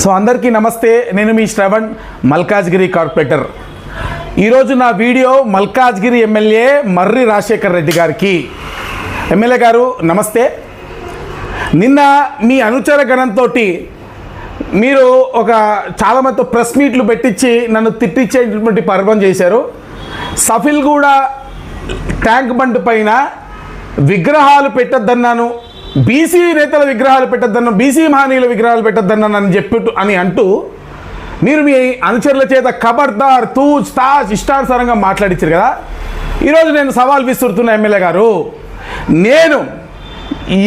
So అందరికీ నమస్తే నేను మీ శ్రవణ్ మల్కాజ్గిరి కార్పొరేటర్. ఈరోజు నా వీడియో మల్కాజ్గిరి ఎమ్మెల్యే మర్రి రాజశేఖర్ రెడ్డి గారికి. ఎమ్మెల్యే గారు నమస్తే. నిన్న మీ అనుచర గణంతో మీరు ఒక చాలా మంది ప్రెస్ మీట్లు పెట్టించి నన్ను తిట్టించేటువంటి పర్వం చేశారు. సఫిల్ కూడా ట్యాంక్ బండ్ పైన విగ్రహాలు పెట్టద్దన్నాను. బీసీ నేతల విగ్రహాలు పెట్టద్దన్న బీసీ మహనీయుల విగ్రహాలు పెట్టద్దన్న అని చెప్పి అని అంటూ మీరు మీ అనుచరుల చేత ఖబర్దార్ తూజ్ తాజ్ ఇష్టానుసారంగా మాట్లాడించారు కదా. ఈరోజు నేను సవాల్ విసురుతున్న ఎమ్మెల్యే గారు నేను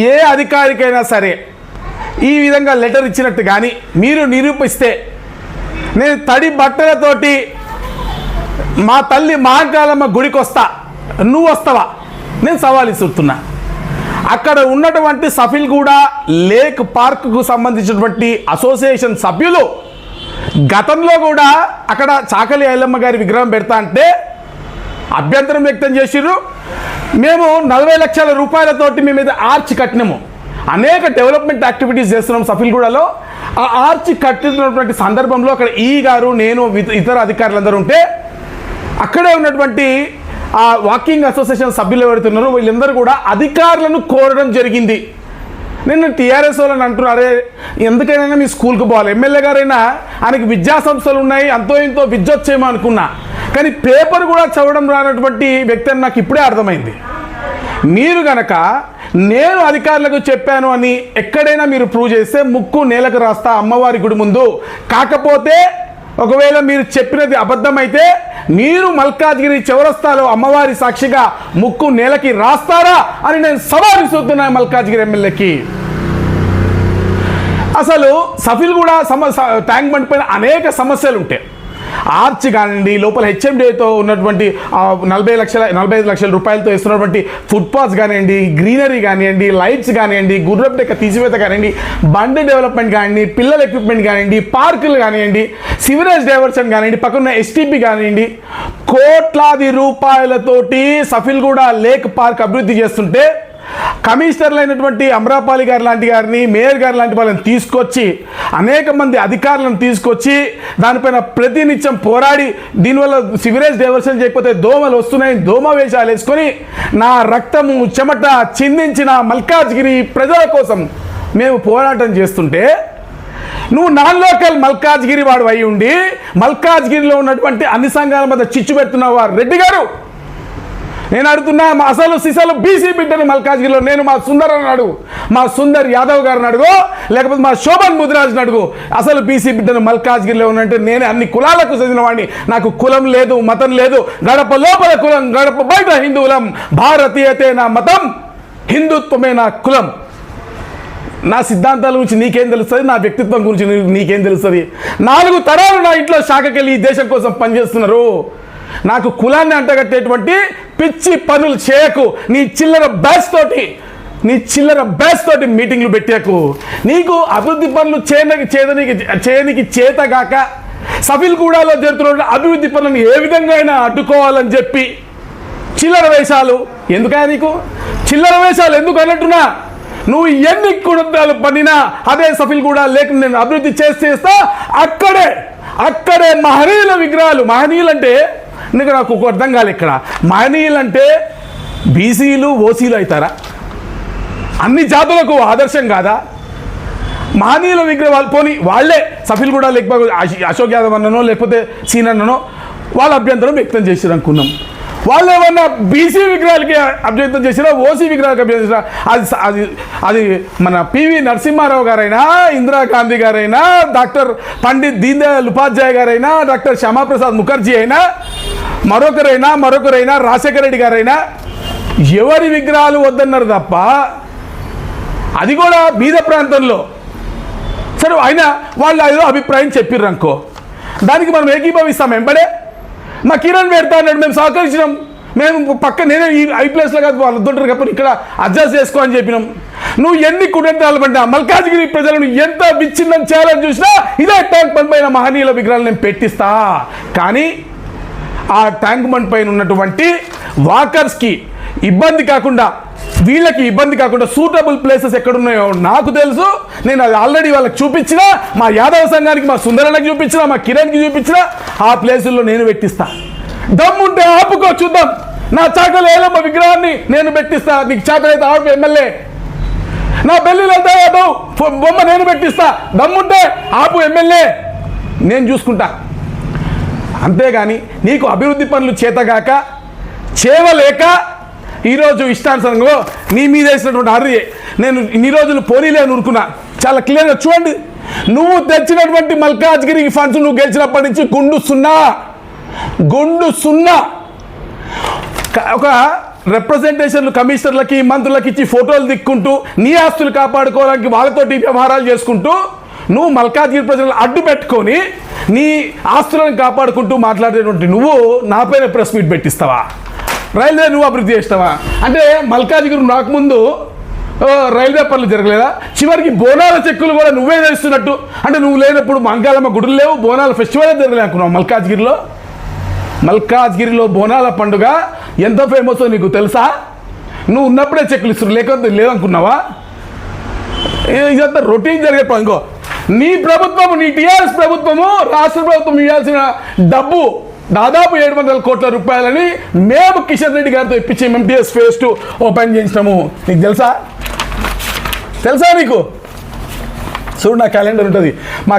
ఏ అధికారికైనా సరే ఈ విధంగా లెటర్ ఇచ్చినట్టు కానీ మీరు నిరూపిస్తే నేను తడి బట్టలతోటి మా తల్లి మహాకాలమ్మ గుడికి వస్తా నువ్వు వస్తావా నేను సవాల్ ఇస్తున్నా అక్కడ ఉన్నటువంటి సఫిల్ కూడా లేక్ పార్క్కు సంబంధించినటువంటి అసోసియేషన్ సభ్యులు గతంలో కూడా అక్కడ చాకలి ఐలమ్మ గారి విగ్రహం పెడతా అంటే అభ్యంతరం వ్యక్తం చేసిర్రు. మేము నలభై లక్షల రూపాయలతోటి మేము ఇది ఆర్చ్ కట్టినము. అనేక డెవలప్మెంట్ యాక్టివిటీస్ చేస్తున్నాం సఫిల్గూడలో ఆ ఆర్చ్ కట్టినటువంటి సందర్భంలో అక్కడ ఈ గారు నేను ఇతర అధికారులందరూ ఉంటే అక్కడే ఉన్నటువంటి ఆ వాకింగ్ అసోసియేషన్ సభ్యులు ఎవరైతే వీళ్ళందరూ కూడా అధికారులను కోరడం జరిగింది. నేను టీఆర్ఎస్ వాళ్ళని అంటున్నారే ఎందుకైనా మీ స్కూల్కి పోవాలి. ఎమ్మెల్యే గారైనా ఆయనకి విద్యా సంస్థలు ఉన్నాయి అంతో ఇంతో విద్య వచ్చేమో అనుకున్నా. కానీ పేపర్ కూడా చదవడం రానటువంటి వ్యక్తి అని నాకు ఇప్పుడే అర్థమైంది. మీరు గనక నేను అధికారులకు చెప్పాను అని ఎక్కడైనా మీరు ప్రూవ్ చేస్తే ముక్కు నేలకు రాస్తా అమ్మవారి గుడి ముందు. కాకపోతే ఒకవేళ మీరు చెప్పినది అబద్ధమైతే మీరు మల్కాజ్గిరి చౌరస్తాలో అమ్మవారి సాక్షిగా ముక్కు నేలకి రాస్తారా అని నేను సవాల్ విసురుతున్నా మల్కాజ్గిరి ఎమ్మెల్యేకి. అసలు సఫిల్ కూడా సమ ట్యాంక్ బండ్ పైన అనేక సమస్యలు ఉంటాయి ఆర్చ్ కానివ్వండి లోపల హెచ్ఎండితో ఉన్నటువంటి నలభై లక్షల నలభై ఐదు లక్షల రూపాయలతో ఇస్తున్నటువంటి ఫుట్పాత్స్ కానివ్వండి గ్రీనరీ కానివ్వండి లైట్స్ కానివ్వండి గుర్రపు డెక్క తీసివేత కానివ్వండి బండి డెవలప్మెంట్ కానివ్వండి పిల్లల ఎక్విప్మెంట్ కానివ్వండి పార్కులు కానివ్వండి సివరేజ్ డైవర్షన్ కానివ్వండి పక్కన ఎస్టీపీ కానివ్వండి కోట్లాది రూపాయలతోటి సఫిల్ కూడా లేక్ పార్క్ అభివృద్ధి చేస్తుంటే కమిషనర్లు అయినటువంటి అమరాపాలి గారు లాంటి గారిని మేయర్ గారు లాంటి వాళ్ళని తీసుకొచ్చి అనేక మంది అధికారులను తీసుకొచ్చి దానిపైన ప్రతినిత్యం పోరాడి దీనివల్ల సివరేజ్ డైవర్షన్ చేయకపోతే దోమలు వస్తున్నాయి దోమ వేషాలు వేసుకొని నా రక్తము చెమట చిందించిన మల్కాజ్గిరి ప్రజల కోసం మేము పోరాటం చేస్తుంటే నువ్వు నాన్ లోకల్ మల్కాజ్గిరి వాడు అయి ఉండి మల్కాజ్గిరిలో ఉన్నటువంటి అన్ని సంఘాల మధ్య చిచ్చు పెడుతున్నావు? రెడ్డి గారు! నేను అడుగుతున్నా మా అసలు సిసలు బీసీ బిడ్డని మల్కాజ్గిరిలో నేను మా సుందర్ అని అడుగు. మా సుందర్ యాదవ్ గారిని అడుగు లేకపోతే మా శోభన్ ముదిరాజ్ని అడుగు. అసలు బీసీ బిడ్డను మల్కాజ్గిరిలో ఉన్నట్టు నేను అన్ని కులాలకు చెందిన వాడిని. నాకు కులం లేదు మతం లేదు. గడప లోపల కులం గడప బయట హిందువులం. భారతీయతే నా మతం హిందుత్వమే నా కులం. నా సిద్ధాంతాల గురించి నీకేం తెలుస్తుంది? నా వ్యక్తిత్వం గురించి నీకేం తెలుస్తుంది? నాలుగు తరాలు నా ఇంట్లో శాఖకెళ్ళి ఈ దేశం కోసం పనిచేస్తున్నారు. నాకు కులాన్ని అంటగట్టేటువంటి పిచ్చి పనులు చేయకు. నీ చిల్లర బ్యాచ్ తోటి నీ చిల్లర బ్యాచ్ తోటి మీటింగ్లు పెట్టాకు. నీకు అభివృద్ధి పనులు చేయడానికి చేయడానికి చేయనికి చేతగాక సఫిల్ గూడాలో జరుగుతున్న అభివృద్ధి పనులను ఏ విధంగా అయినా అడ్డుకోవాలని చెప్పి చిల్లర వేషాలు ఎందుకా నీకు? చిల్లర వేషాలు ఎందుకు అన్నట్టున్నా? నువ్వు ఎన్ని కుటుంబాలు పడినా అదే సఫిల్ కూడా లేక నేను అభివృద్ధి చేస్తే అక్కడే అక్కడే మహనీయుల విగ్రహాలు మహనీయులు అంటే నీకు నాకు ఒక అర్థం కాలే ఇక్కడ? మహనీయులు అంటే బీసీలు ఓసీలు అవుతారా? అన్ని జాతులకు ఆదర్శం కాదా? మహనీయుల విగ్రహాలు పోని వాళ్ళే సఫిల్ కూడా లేకపోతే అశోక్ యాదవ్ అన్ననో లేకపోతే సీన్ అన్ననో వాళ్ళ అభ్యంతరం వ్యక్తం చేసిరు అనుకున్నాం వాళ్ళు ఏమన్నా బీసీ విగ్రహాలకి అభ్యర్థం చేసినా ఓసీ విగ్రహాలకి అభ్యర్థం చేసినా అది అది అది మన పివి నరసింహారావు గారైనా ఇందిరాగాంధీ గారైనా డాక్టర్ పండిత్ దీన్ దయాళ్ ఉపాధ్యాయ గారైనా డాక్టర్ శ్యామాప్రసాద్ ముఖర్జీ అయినా మరొకరైనా మరొకరైనా రాజశేఖర రెడ్డి గారైనా ఎవరి విగ్రహాలు వద్దన్నారు తప్ప అది కూడా బీద ప్రాంతంలో. సరే అయినా వాళ్ళు ఏదో అభిప్రాయం చెప్పిర్రు అనుకో. దానికి మనం ఏకీభవిస్తాం వెంబడే. మా కిరణ్ పెడతా అన్నాడు మేము సహకరించినాం. మేము పక్క నేనే ఈ ఐ ప్లేస్లో కాదు వాళ్ళు వద్దుంటారు కాబట్టి ఇక్కడ అడ్జస్ట్ చేసుకో అని చెప్పినాం. నువ్వు ఎన్ని కుటుంబాలు పడ్డా మల్కాజ్గిరి ప్రజలను ఎంత విచ్ఛిన్నం చేయాలని చూసినా ఇదే ట్యాంక్ బండ్ పైన మహనీయుల విగ్రహాలు నేను పెట్టిస్తా. కానీ ఆ ట్యాంక్ బండ్ పైన ఉన్నటువంటి వాకర్స్కి ఇబ్బంది కాకుండా వీళ్ళకి ఇబ్బంది కాకుండా సూటబుల్ ప్లేసెస్ ఎక్కడున్నాయో నాకు తెలుసు. నేను అది ఆల్రెడీ వాళ్ళకి చూపించిన మా యాదవ సంఘానికి మా సుందరన్నకి చూపించిన మా కిరణ్కి చూపించిన ఆ ప్లేసుల్లో నేను పెట్టిస్తా. దమ్ముంటే ఆపుకో చూద్దాం. నా చాకలి ఏలమ్మ విగ్రహాన్ని నేను పెట్టిస్తా. నీకు చాకలైతే ఆపు ఎమ్మెల్యే. నా పెళ్ళిళ్ళు వెళ్తా యాదవ్ బొమ్మ నేను పెట్టిస్తా. దమ్ముంటే ఆపు ఎమ్మెల్యే. నేను చూసుకుంటా. అంతేగాని నీకు అభివృద్ధి పనులు చేతగాక చేవలేక ఈరోజు ఇష్టానుసారంగా నీ మీద వేసినటువంటి అర్రి నేను ఇన్ని రోజులు పోనీలే అని చాలా క్లియర్గా చూడండి. నువ్వు తెచ్చినటువంటి మల్కాజ్గిరి ఫండ్స్ నువ్వు గెలిచినప్పటి నుంచి గుండు సున్నా. గుండు సున్నా. ఒక రిప్రజెంటేషన్లు కమిషనర్లకి మంత్రులకి ఇచ్చి ఫోటోలు దిక్కుంటూ నీ ఆస్తులు కాపాడుకోవడానికి వాళ్ళతోటి వ్యవహారాలు చేసుకుంటూ నువ్వు మల్కాజ్గిరి ప్రజలను అడ్డు పెట్టుకొని నీ ఆస్తులను కాపాడుకుంటూ మాట్లాడేటువంటి నువ్వు నా పైన ప్రెస్ మీట్ పెట్టిస్తావా? రైల్వే నువ్వు అభివృద్ధి చేస్తావా? అంటే మల్కాజ్గిరి రాకముందు రైల్వే పనులు జరగలేదా? చివరికి బోనాల చెక్కులు కూడా నువ్వే చేస్తున్నట్టు. అంటే నువ్వు లేనప్పుడు మంగాళమ్మ గుడులు లేవు బోనాల ఫెస్టివల్ జరగలే అనుకున్నావు మల్కాజ్గిరిలో. మల్కాజ్గిరిలో బోనాల పండుగ ఎంత ఫేమస్ నీకు తెలుసా? నువ్వు ఉన్నప్పుడే చెక్కులు ఇస్తున్నారు లేకపోతే లేదనుకున్నావా ఇదంతా రొటీన్ జరిగే పని ఇంకో నీ ప్రభుత్వము నీ టీఆర్ఎస్ ప్రభుత్వము రాష్ట్ర ప్రభుత్వం ఇవ్వాల్సిన డబ్బు దాదాపు ఏడు వందల కోట్ల రూపాయలని మేము కిషన్ రెడ్డి గారితో ఇప్పించి ఎంటీఎస్ ఫేస్ టూ ఓపెన్ చేసినాము నీకు తెలుసా? తెలుసా నీకు? చూడు నా క్యాలెండర్ ఉంటుంది. మా